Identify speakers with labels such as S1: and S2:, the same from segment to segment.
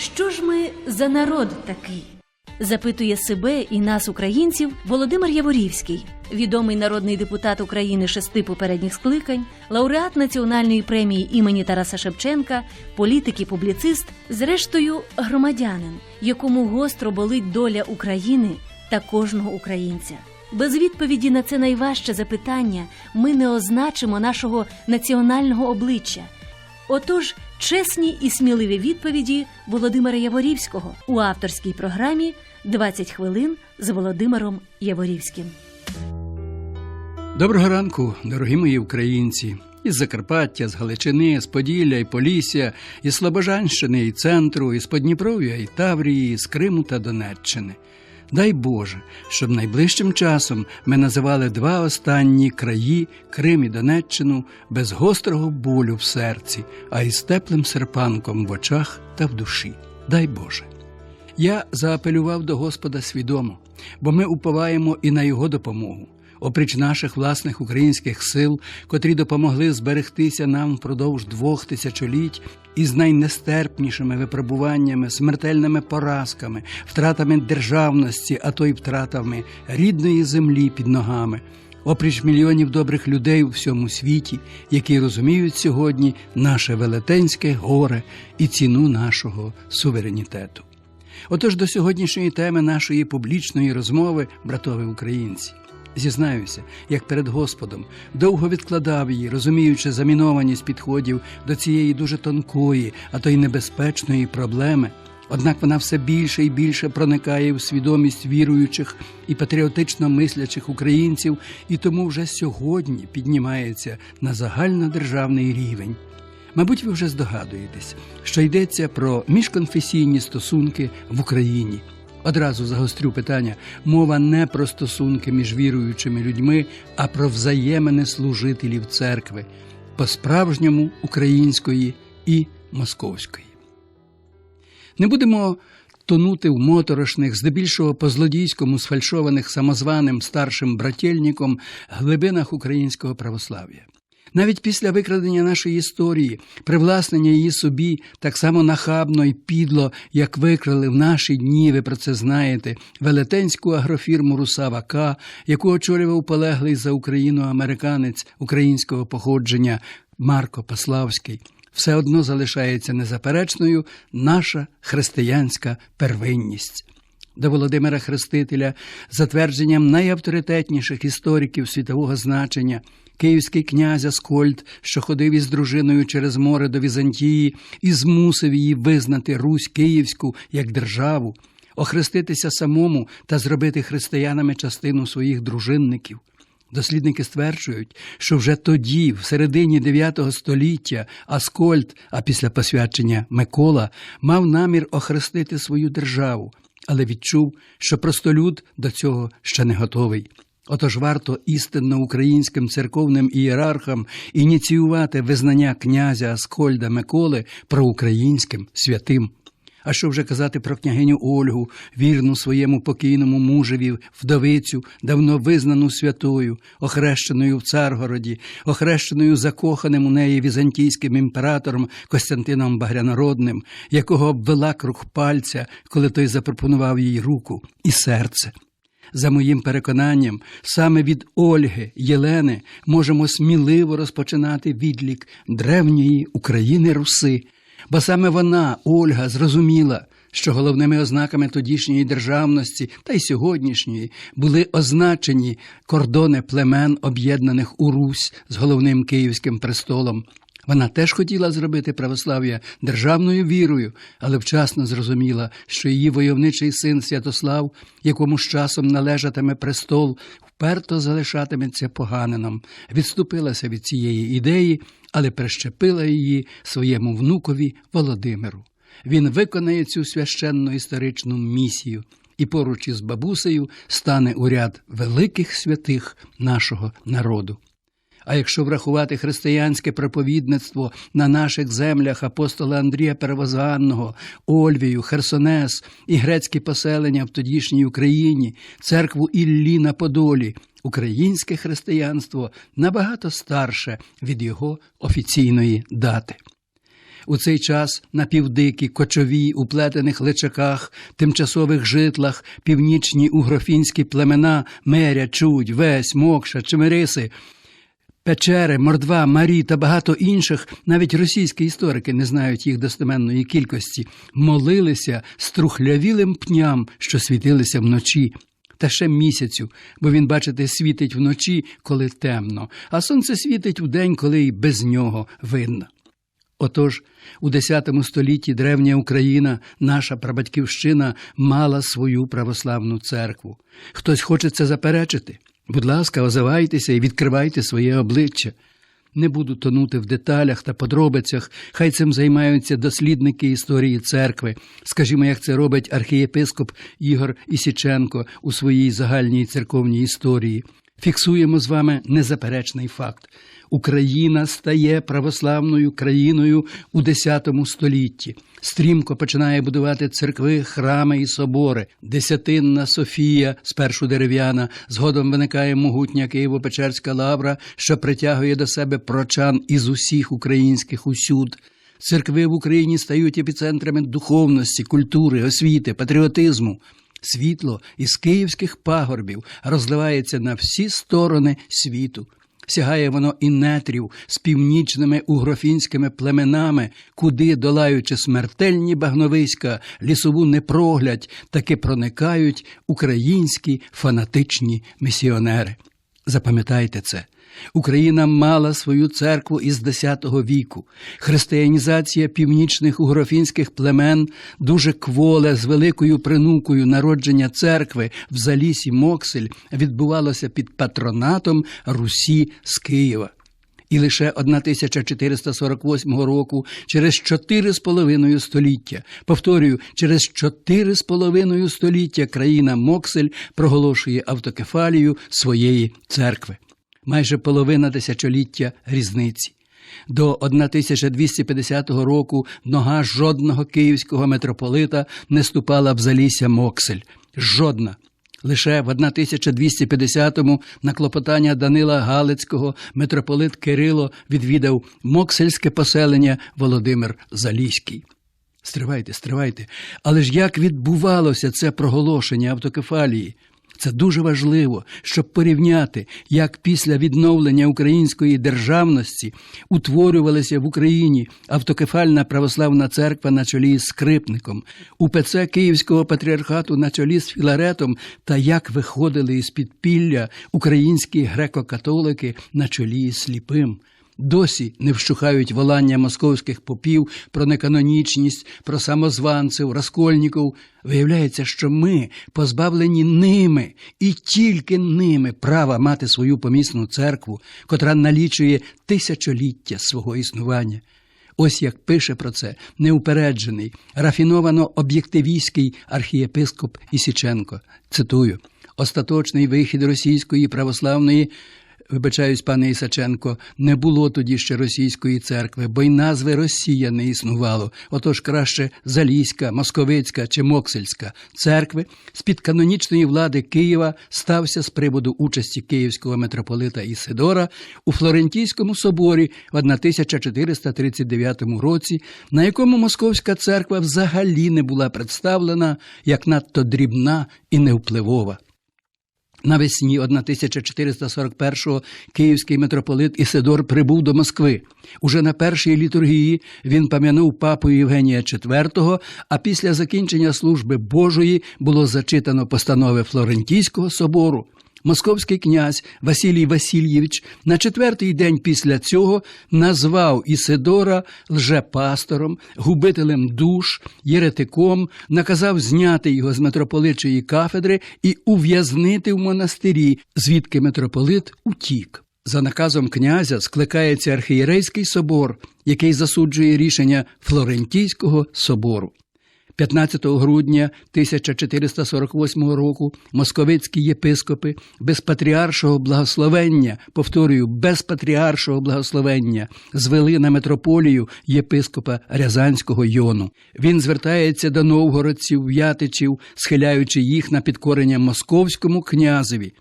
S1: Що ж ми за народ такий? Запитує себе і нас, українців, Володимир Яворівський, відомий народний депутат України шести попередніх скликань, лауреат національної премії імені Тараса Шевченка, політик і публіцист, зрештою громадянин, якому гостро болить доля України та кожного українця. Без відповіді на це найважче запитання ми не означимо нашого національного обличчя. Отож, чесні і сміливі відповіді Володимира Яворівського у авторській програмі «20 хвилин з Володимиром Яворівським.
S2: Доброго ранку, дорогі мої українці. Із Закарпаття, з Галичини, з Поділля і Полісся, із Слобожанщини і центру, із Подніпров'я і Таврії, з Криму та Донеччини. Дай Боже, щоб найближчим часом ми називали два останні краї Крим і Донеччину без гострого болю в серці, а із теплим серпанком в очах та в душі. Дай Боже. Я заапелював до Господа свідомо, бо ми уповаємо і на Його допомогу. Опріч наших власних українських сил, котрі допомогли зберегтися нам впродовж двох тисячоліть із найнестерпнішими випробуваннями, смертельними поразками, втратами державності, а то й втратами рідної землі під ногами, опріч мільйонів добрих людей у всьому світі, які розуміють сьогодні наше велетенське горе і ціну нашого суверенітету. Отож до сьогоднішньої теми нашої публічної розмови, братові українці. Зізнаюся, як перед Господом, довго відкладав її, розуміючи замінованість підходів до цієї дуже тонкої, а то й небезпечної проблеми. Однак вона все більше і більше проникає в свідомість віруючих і патріотично мислячих українців, і тому вже сьогодні піднімається на загальнодержавний рівень. Мабуть, ви вже здогадуєтесь, що йдеться про міжконфесійні стосунки в Україні. Одразу загострю питання: мова не про стосунки між віруючими людьми, а про взаємини служителів церкви, по-справжньому української і московської. Не будемо тонути в моторошних, здебільшого по злодійському сфальшованих самозваним старшим брательником глибинах українського православ'я. Навіть після викрадення нашої історії, привласнення її собі так само нахабно і підло, як викрали в наші дні, ви про це знаєте, велетенську агрофірму Русава К, яку очолював полеглий за Україну американець українського походження Марко Паславський, все одно залишається незаперечною наша християнська первинність. До Володимира Хрестителя, затвердженням найавторитетніших істориків світового значення, київський князь Аскольд, що ходив із дружиною через море до Візантії і змусив її визнати Русь Київську як державу, охреститися самому та зробити християнами частину своїх дружинників. Дослідники стверджують, що вже тоді, в середині IX століття, Аскольд, а після посвячення Микола, мав намір охрестити свою державу, але відчув, що простолюд до цього ще не готовий. Отож варто істинно українським церковним ієрархам ініціювати визнання князя Аскольда Миколи проукраїнським святим. А що вже казати про княгиню Ольгу, вірну своєму покійному мужеві, вдовицю, давно визнану святою, охрещеною в Царгороді, охрещеною закоханим у неї візантійським імператором Костянтином Багрянародним, якого обвела круг пальця, коли той запропонував їй руку і серце. За моїм переконанням, саме від Ольги Єлени можемо сміливо розпочинати відлік древньої України Руси, бо саме вона, Ольга, зрозуміла, що головними ознаками тодішньої державності та й сьогоднішньої були означені кордони племен, об'єднаних у Русь з головним київським престолом. Вона теж хотіла зробити православ'я державною вірою, але вчасно зрозуміла, що її войовничий син Святослав, якому з часом належатиме престол, вперто залишатиметься поганином, відступилася від цієї ідеї, але прищепила її своєму внукові Володимиру. Він виконає цю священну історичну місію і поруч із бабусею стане у ряд великих святих нашого народу. А якщо врахувати християнське проповідництво на наших землях апостола Андрія Первозганного, Ольвію, Херсонес і грецькі поселення в тодішній Україні, церкву Іллі на Подолі, українське християнство набагато старше від його офіційної дати. У цей час напівдикі, кочові, у плетених личаках, тимчасових житлах, північні угрофінські племена Меря, Чудь, Весь, Мокша, Чемериси, Печери, Мордва, Марі та багато інших, навіть російські історики не знають їх достеменної кількості, молилися струхлявілим пням, що світилися вночі. Та ще місяцю, бо він, бачите, світить вночі, коли темно, а сонце світить вдень, коли й без нього видно. Отож, у X столітті древня Україна, наша прабатьківщина, мала свою православну церкву. Хтось хоче це заперечити? Будь ласка, озивайтеся і відкривайте своє обличчя. Не буду тонути в деталях та подробицях, хай цим займаються дослідники історії церкви, скажімо, як це робить архієпископ Ігор Ісіченко у своїй загальній церковній історії. Фіксуємо з вами незаперечний факт. Україна стає православною країною у X столітті. Стрімко починає будувати церкви, храми і собори. Десятинна Софія, спершу дерев'яна, згодом виникає могутня Києво-Печерська лавра, що притягує до себе прочан із усіх українських усюд. Церкви в Україні стають епіцентрами духовності, культури, освіти, патріотизму. Світло із київських пагорбів розливається на всі сторони світу. Сягає воно і нетрів з північними угрофінськими племенами, куди, долаючи смертельні багновиська, лісову непроглядь, таки проникають українські фанатичні місіонери. Запам'ятайте це. Україна мала свою церкву із X віку. Християнізація північних угрофінських племен дуже кволе з великою принукою народження церкви в залісі Моксель відбувалося під патронатом Русі з Києва. І лише 1448 року, через чотири з половиною століття, повторюю, через чотири з половиною століття країна Моксель проголошує автокефалію своєї церкви майже половина тисячоліття різниці. До 1250 року нога жодного київського митрополита не ступала в залісся Моксель. Жодна. Лише в 1250-му на клопотання Данила Галицького митрополит Кирило відвідав моксельське поселення Володимир Заліський. Стривайте, стривайте. Але ж як відбувалося це проголошення автокефалії? Це дуже важливо, щоб порівняти, як після відновлення української державності утворювалася в Україні автокефальна православна церква на чолі з скрипником, УПЦ Київського патріархату на чолі з Філаретом та як виходили із підпілля українські греко-католики на чолі з сліпим. Досі не вщухають волання московських попів про неканонічність, про самозванців, розкольників. Виявляється, що ми позбавлені ними і тільки ними права мати свою помісну церкву, котра налічує тисячоліття свого існування. Ось як пише про це неупереджений, рафіновано об'єктивістський архієпископ Ісіченко. Цитую: остаточний вихід російської православної. Вибачаюсь, пане Ісаченко, не було тоді ще російської церкви, бо й назви Росія не існувало. Отож краще Залізька, Московицька чи Моксельська церкви з-під канонічної влади Києва стався з приводу участі київського митрополита Ісидора у Флорентійському соборі в 1439 році, на якому Московська церква взагалі не була представлена як надто дрібна і невпливова. Навесні 1441-го київський митрополит Ісидор прибув до Москви. Уже на першій літургії він пам'янув папу Євгенія IV, а після закінчення служби Божої було зачитано постанови Флорентійського собору. Московський князь Василій Васильєвич на четвертий день після цього назвав Ісидора лжепастором, губителем душ, єретиком, наказав зняти його з митрополитчої кафедри і ув'язнити в монастирі, звідки митрополит утік. За наказом князя скликається архієрейський собор, який засуджує рішення Флорентійського собору. 15 грудня 1448 року московицькі єпископи без патріаршого благословення, повторюю, без патріаршого благословення, звели на митрополію єпископа Рязанського Йону. Він звертається до новгородців, в'ятичів, схиляючи їх на підкорення московському князеві.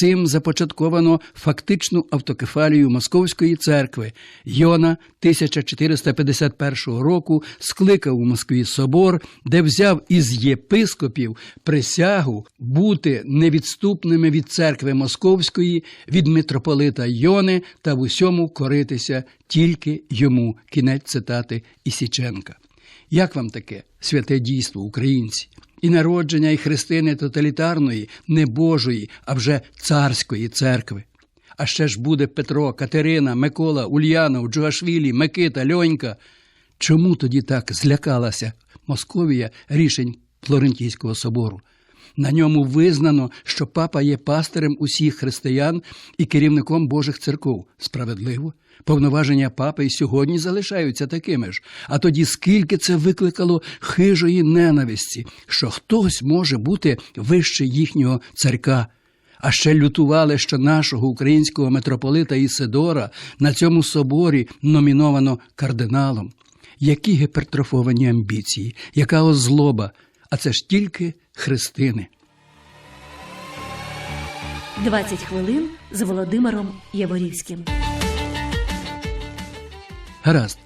S2: Цим започатковано фактичну автокефалію Московської церкви. Йона 1451 року скликав у Москві собор, де взяв із єпископів присягу бути невідступними від церкви Московської, від митрополита Йони та в усьому коритися тільки йому. Кінець цитати Ісіченка. Як вам таке святе дійство, українці? І народження, і хрестини тоталітарної, не Божої, а вже царської церкви. А ще ж буде Петро, Катерина, Микола, Ульянов, Джугашвілі, Микита, Льонька. Чому тоді так злякалася Московія рішень Флорентійського собору? На ньому визнано, що папа є пастирем усіх християн і керівником Божих церков. Справедливо, повноваження папи й сьогодні залишаються такими ж. А тоді скільки це викликало хижої ненависті, що хтось може бути вище їхнього царька. А ще лютували, що нашого українського митрополита Ісидора на цьому соборі номіновано кардиналом. Які гіпертрофовані амбіції, яка озлоба, а це ж тільки хрестини.
S1: 20 хвилин з Володимиром Яворівським.
S2: Гаразд.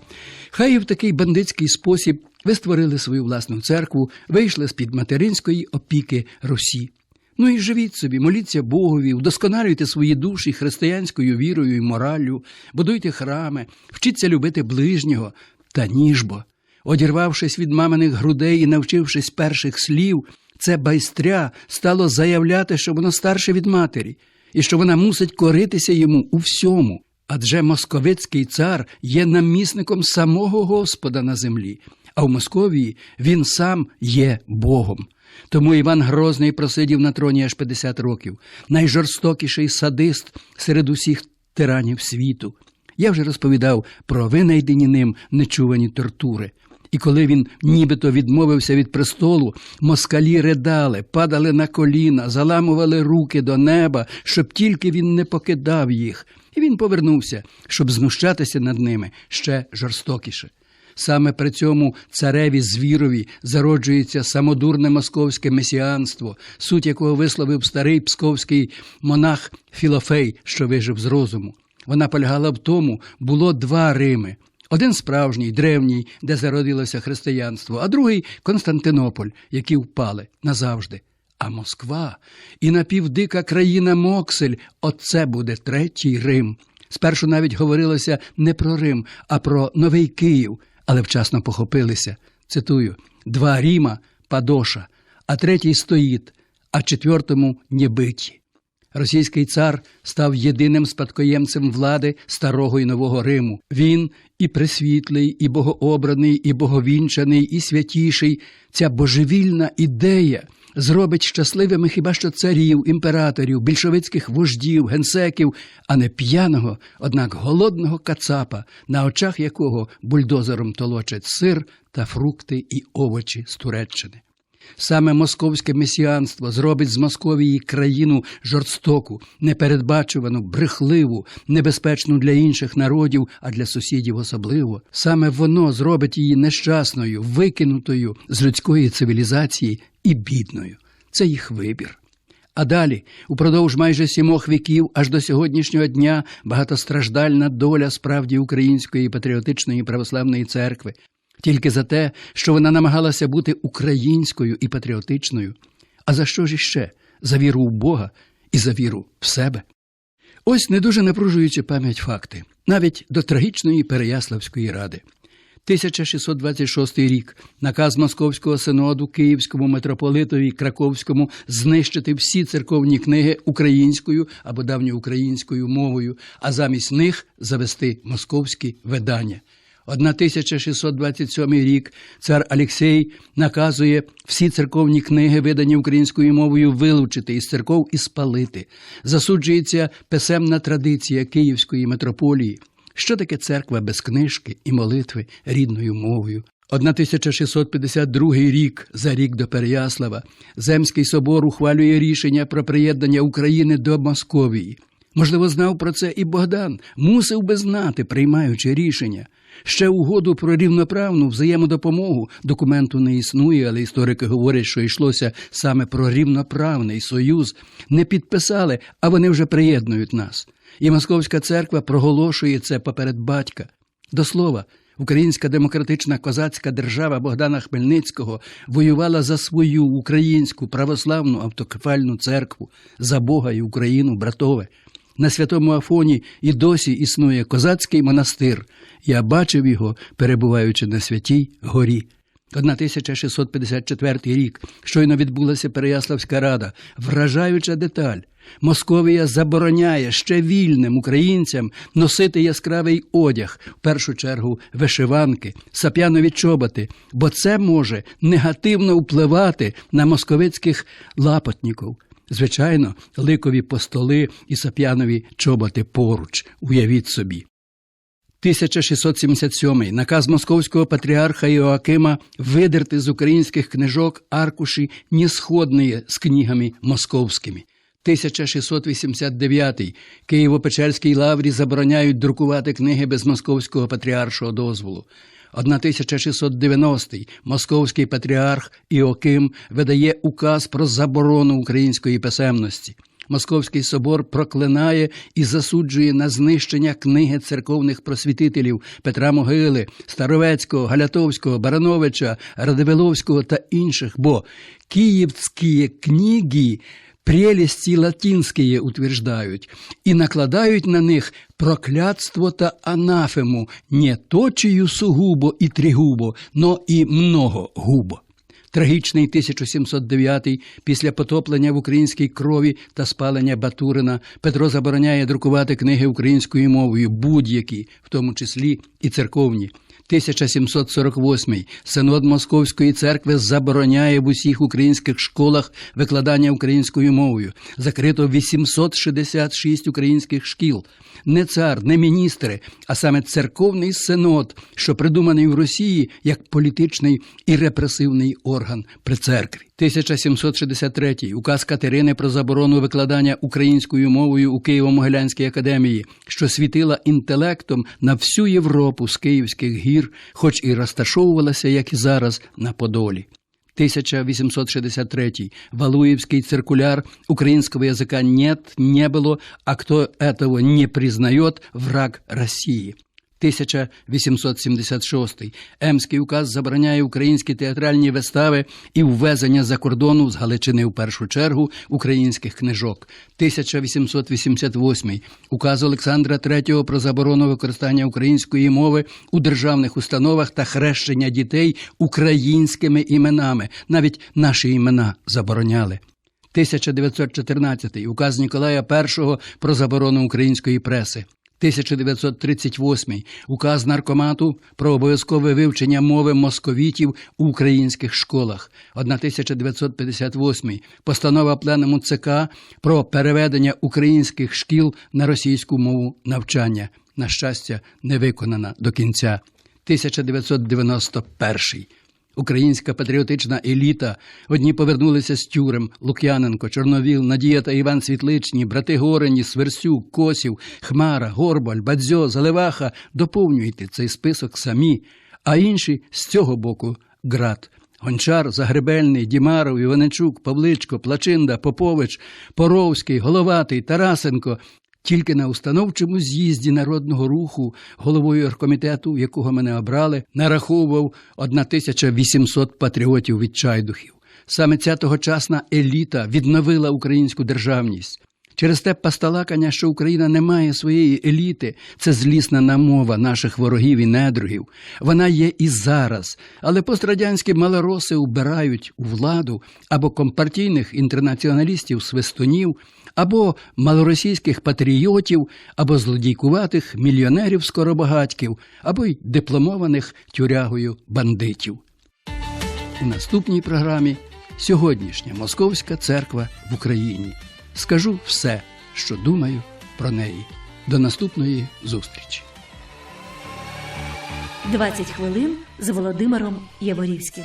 S2: Хай і в такий бандитський спосіб ви створили свою власну церкву, вийшли з-під материнської опіки Русі. Ну і живіть собі, моліться Богові, вдосконалюйте свої душі християнською вірою і мораллю, будуйте храми, вчіться любити ближнього та ніжбо. Одірвавшись від маминих грудей і навчившись перших слів, це байстря стало заявляти, що воно старше від матері, і що вона мусить коритися йому у всьому. Адже московицький цар є намісником самого Господа на землі, а в Московії він сам є Богом. Тому Іван Грозний просидів на троні аж 50 років, найжорстокіший садист серед усіх тиранів світу. Я вже розповідав про винайдені ним нечувані тортури. І коли він нібито відмовився від престолу, москалі ридали, падали на коліна, заламували руки до неба, щоб тільки він не покидав їх. І він повернувся, щоб знущатися над ними ще жорстокіше. Саме при цьому цареві звірові зароджується самодурне московське месіанство, суть якого висловив старий псковський монах Філофей, що вижив з розуму. Вона полягала в тому, було два Рими. Один справжній, древній, де зародилося християнство, а другий Константинополь, які впали назавжди. А Москва і напівдика країна Моксель оце буде третій Рим. Спершу навіть говорилося не про Рим, а про Новий Київ, але вчасно похопилися. Цитую: два Ріма Падоша, а третій стоїть, а четвертому небиті. Російський цар став єдиним спадкоємцем влади старого і нового Риму. Він і пресвітлий, і богообраний, і боговінчаний, і святіший. Ця божевільна ідея зробить щасливими хіба що царів, імператорів, більшовицьких вождів, генсеків, а не п'яного, однак голодного кацапа, на очах якого бульдозером толочать сир та фрукти і овочі з Туреччини. Саме московське месіанство зробить з Московії країну жорстоку, непередбачувану, брехливу, небезпечну для інших народів, а для сусідів особливо. Саме воно зробить її нещасною, викинутою з людської цивілізації і бідною. Це їх вибір. А далі, упродовж майже сімох віків, аж до сьогоднішнього дня, багатостраждальна доля справді української патріотичної православної церкви, тільки за те, що вона намагалася бути українською і патріотичною. А за що ж іще? За віру в Бога і за віру в себе. Ось не дуже напружуючи пам'ять факти, навіть до трагічної Переяславської ради. 1626 рік наказ Московського синоду Київському митрополитові Краковському знищити всі церковні книги українською або давньоукраїнською мовою, а замість них завести московські видання. 1627 рік цар Алексей наказує всі церковні книги, видані українською мовою, вилучити із церков і спалити. Засуджується писемна традиція Київської митрополії. Що таке церква без книжки і молитви рідною мовою? 1652 рік, за рік до Переяслава, Земський собор ухвалює рішення про приєднання України до Московії. Можливо, знав про це і Богдан, мусив би знати, приймаючи рішення. Ще угоду про рівноправну взаємодопомогу документу не існує, але історики говорять, що йшлося саме про рівноправний союз. Не підписали, а вони вже приєднують нас. І Московська церква проголошує це поперед батька. До слова, Українська демократична козацька держава Богдана Хмельницького воювала за свою українську православну автокефальну церкву, за Бога і Україну, братове. На святому Афоні і досі існує козацький монастир. Я бачив його, перебуваючи на святій горі. 1654 рік щойно відбулася Переяславська рада. Вражаюча деталь. Московія забороняє ще вільним українцям носити яскравий одяг, в першу чергу вишиванки, сап'янові чоботи, бо це може негативно впливати на московицьких лапотників. Звичайно, ликові постоли і сап'янові чоботи поруч. Уявіть собі. 1677 наказ московського патріарха Іоакима видерти з українських книжок аркуші нісходні з книгами московськими. 1689 Києво-Печерській лаврі забороняють друкувати книги без московського патріаршого дозволу. 1690 московський патріарх Іоким видає указ про заборону української писемності. Московський собор проклинає і засуджує на знищення книги церковних просвітителів Петра Могили, Старовецького, Галятовського, Барановича, Радивиловського та інших, бо київські книги прелести латинские утверждают и накладають на них проклятство та анафему не точию сугубо і тригубо, но і многогубо. Трагічний 1709 після потоплення в українській крові та спалення Батурина Петро забороняє друкувати книги українською мовою, будь-які, в тому числі і церковні. 1748 Синод Московської церкви забороняє в усіх українських школах викладання українською мовою. Закрито 866 українських шкіл. Не цар, не міністри, а саме церковний синод, що придуманий в Росії як політичний і репресивний орган при церкві. 1763 указ Катерини про заборону викладання українською мовою у Києво-Могилянській академії, що світила інтелектом на всю Європу з київських гір, хоч і розташовувалася, як і зараз, на Подолі. 1863 Валуевский циркуляр украинского языка нет, не было, а кто этого не признает, враг России. 1876 Емський указ забороняє українські театральні вистави і ввезення за кордону з Галичини в першу чергу українських книжок. 1888 указ Олександра III про заборону використання української мови у державних установах та хрещення дітей українськими іменами. Навіть наші імена забороняли. 1914 указ Ніколая І про заборону української преси. 1938 указ наркомату про обов'язкове вивчення мови московітів у українських школах. 1958 постанова пленуму ЦК про переведення українських шкіл на російську мову навчання. На щастя, не виконана до кінця. 1991 Українська патріотична еліта. Одні повернулися з тюрем Лук'яненко, Чорновіл, Надія та Іван Світличні, брати Горені, Сверсюк, Косів, Хмара, Горбаль, Бадзьо, Заливаха. Доповнюйте цей список самі, а інші з цього боку град. Гончар, Загребельний, Дімаров, Іваничук, Павличко, Плачинда, Попович, Поровський, Головатий, Тарасенко. Тільки на установчому з'їзді народного руху, головою оргкомітету, якого мене обрали, нараховував 1800 патріотів від чайдухів. Саме ця тогочасна еліта відновила українську державність. Через те пасталакання, що Україна не має своєї еліти, це злісна намова наших ворогів і недругів. Вона є і зараз, але пострадянські малороси убирають у владу або компартійних інтернаціоналістів свистунів, або малоросійських патріотів, або злодійкуватих мільйонерів скоробагатьків, або й дипломованих тюрягою бандитів. У наступній програмі сьогоднішня Московська церква в Україні. Скажу все, що думаю про неї. До наступної зустрічі.
S1: 20 хвилин з Володимиром Яворівським.